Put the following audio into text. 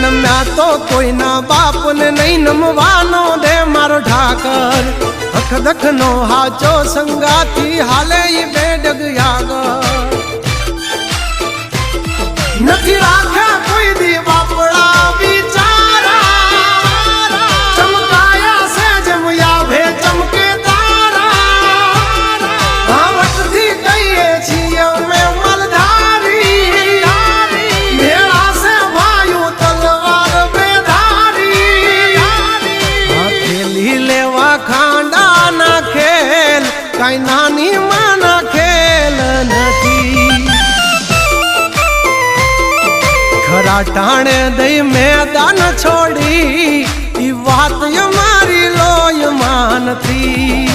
જન્મ્યા તો કોઈના બાપને નહીં નમવાનો દે મારો ઠાકર અખ દખ નો હાચો સંગાથી હાલે ઈ બે ડગ આગળ નથી કઈ નાની માના ખેલ નથી. ખરા ટાણે દઈ મેદાન છોડી, ઈ વાત મારી લોય માનથી